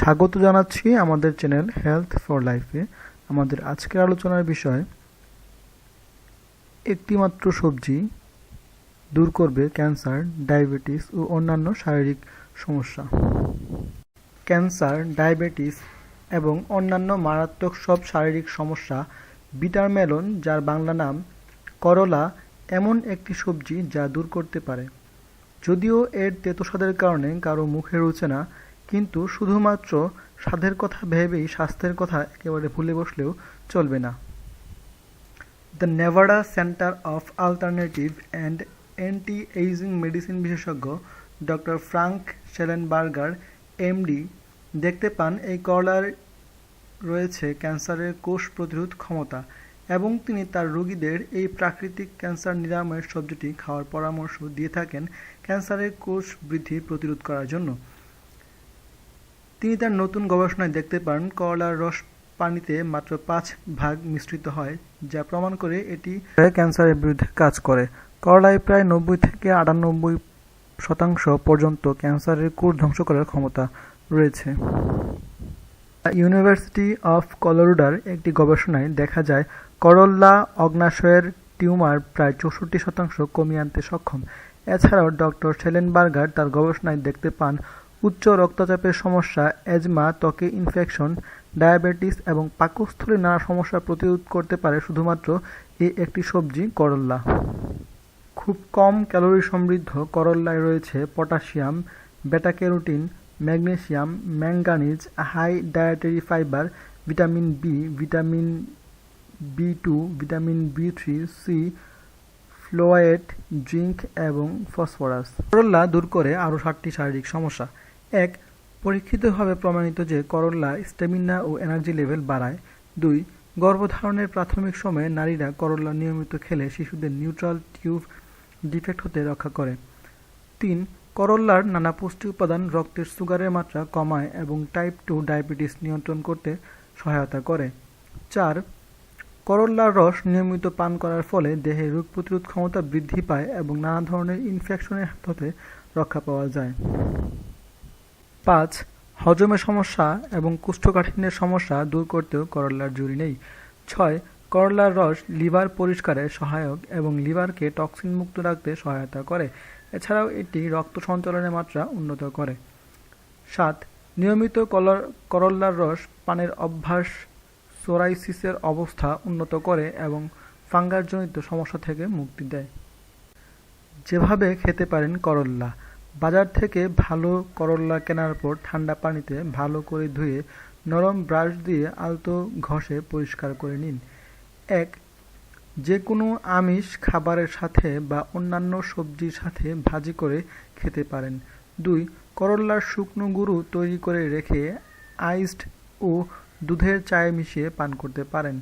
স্বাগত জানাচ্ছি আমাদের চ্যানেল হেলথ ফর লাইফে আমাদের আজকের আলোচনার বিষয়, একটিমাত্র সবজি দূর করবে ক্যান্সার, ডায়াবেটিস ও অন্যান্য শারীরিক সমস্যা। ক্যান্সার, ডায়াবেটিস এবং অন্যান্য মারাত্মক সব শারীরিক সমস্যা, বিটার মেলন, যার বাংলা নাম করলা, এমন একটি সবজি যা দূর করতে পারে। যদিও এর তেতো স্বাদের কারণে কারও মুখে রুচে না কিন্তু শুধুমাত্র স্বাদের কথা ভেবেই স্বাস্থ্যের কথা একেবারে ভুলে বসলেও চলবে না। The Nevada centre of alternative and anti aging medicine বিশেষজ্ঞ ডক্টর ফ্রাঙ্ক শেলেনবার্গার এমডি দেখতে পান এই করলার রয়েছে ক্যান্সারের কোষ প্রতিরোধ ক্ষমতা এবং তিনি তার রোগীদের এই প্রাকৃতিক ক্যান্সার নিরাময়ের সবজিটি খাওয়ার পরামর্শ দিয়ে থাকেন ক্যান্সারের কোষ বৃদ্ধি প্রতিরোধ করার জন্য। তিনি তার নতুন গবেষণায় দেখতে পান করলার রস পানিতে মাত্র পাঁচ ভাগ মিশ্রিত হয়, যা প্রমাণ করে এটি ক্যান্সারের বিরুদ্ধে কাজ করে। করলায় প্রায় নব্বই থেকে আটানব্বই শতাংশ পর্যন্ত ক্যান্সারের কোষ ধ্বংস করার ক্ষমতা রয়েছে। ইউনিভার্সিটি অফ কলোরাডোর একটি গবেষণায় দেখা যায় করল্লা অগ্নাশয়ের টিউমার প্রায় চৌষট্টি শতাংশ কমিয়ে আনতে সক্ষম। এছাড়াও ডক্টর শেলেনবার্গার তার গবেষণায় দেখতে পান উচ্চ রক্তচাপের সমস্যা এজমা ত্বকে ইনফেকশন ডায়াবেটিস এবং পাকস্থলীর নানা সমস্যা প্রতিরোধ করতে পারে শুধুমাত্র এই একটি সবজি, করল্লা। খুব কম ক্যালোরি সমৃদ্ধ করল্লায় রয়েছে potassium beta carotene magnesium, manganese, high dietary fibre, vitamin B vitamin B two, vitamin B three, C fluoride zinc এবং ফসফরাস। করল্লা দূর করে আরও সাতটি শারীরিক সমস্যা। এক, পরীক্ষিতভাবে প্রমাণিত যে করল্লা স্ট্যামিনা ও এনার্জি লেভেল বাড়ায়। দুই, গর্ভধারণের প্রাথমিক সময়ে নারীরা করল্লা নিয়মিত খেলে শিশুদের নিউট্রাল টিউব ডিফেক্ট হতে রক্ষা করে। তিন করল্লার নানা পুষ্টি উপাদান রক্তের সুগারের মাত্রা কমায় এবং টাইপ টু ডায়াবেটিস নিয়ন্ত্রণ করতে সহায়তা করে। চার করল্লার রস নিয়মিত পান করার ফলে দেহে রোগ প্রতিরোধ ক্ষমতা বৃদ্ধি পায় এবং নানা ধরনের ইনফেকশনের হাত হতে রক্ষা পাওয়া যায়। পাঁচ হজমের সমস্যা এবং কোষ্ঠকাঠিন্যের সমস্যা দূর করতেও করল্লার জুড়ি নেই। ছয়, করলার রস লিভার পরিষ্কারে সহায়ক এবং লিভারকে টক্সিন মুক্ত রাখতে সহায়তা করে। এছাড়াও এটি রক্ত সঞ্চালনের মাত্রা উন্নত করে। সাত, নিয়মিত করল্লার রস পানের অভ্যাস সোরাইসিসের অবস্থা উন্নত করে এবং ফাঙ্গাসজনিত সমস্যা থেকে মুক্তি দেয়। যেভাবে খেতে পারেন করল্লা। বাজার থেকে ভালো করল্লা কেনার পর ঠান্ডা পানিতে ভালো করে ধুয়ে নরম ব্রাশ দিয়ে আলতো ঘষে পরিষ্কার করে নিন। এক যে কোনো আমিষ খাবারের সাথে বা অন্যান্য সবজির সাথে ভাজি করে খেতে পারেন। দুই, করল্লার শুকনো গুঁড়ো তৈরি করে রেখে আইসড ও দুধের চায়ে মিশিয়ে পান করতে পারেন।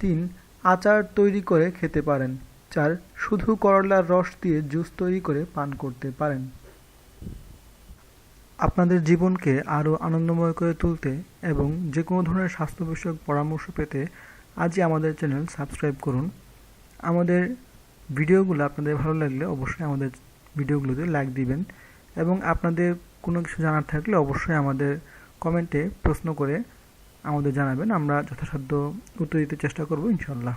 তিন, আচার তৈরি করে খেতে পারেন। চার, শুধু করলার রস দিয়ে জুস তৈরি করে পান করতে পারেন। আপনাদের জীবনকে আরও আনন্দময় করে তুলতে এবং যে কোনো ধরনের স্বাস্থ্য বিষয়ক পরামর্শ পেতে আজই আমাদের চ্যানেল সাবস্ক্রাইব করুন। আমাদের ভিডিওগুলো আপনাদের ভালো লাগলে অবশ্যই আমাদের ভিডিওগুলোতে লাইক দিবেন এবং আপনাদের কোনো কিছু জানার থাকলে অবশ্যই আমাদের কমেন্টে প্রশ্ন করে আমাদের জানাবেন। আমরা যথাসাধ্য উত্তর দিতে চেষ্টা করব ইনশাল্লাহ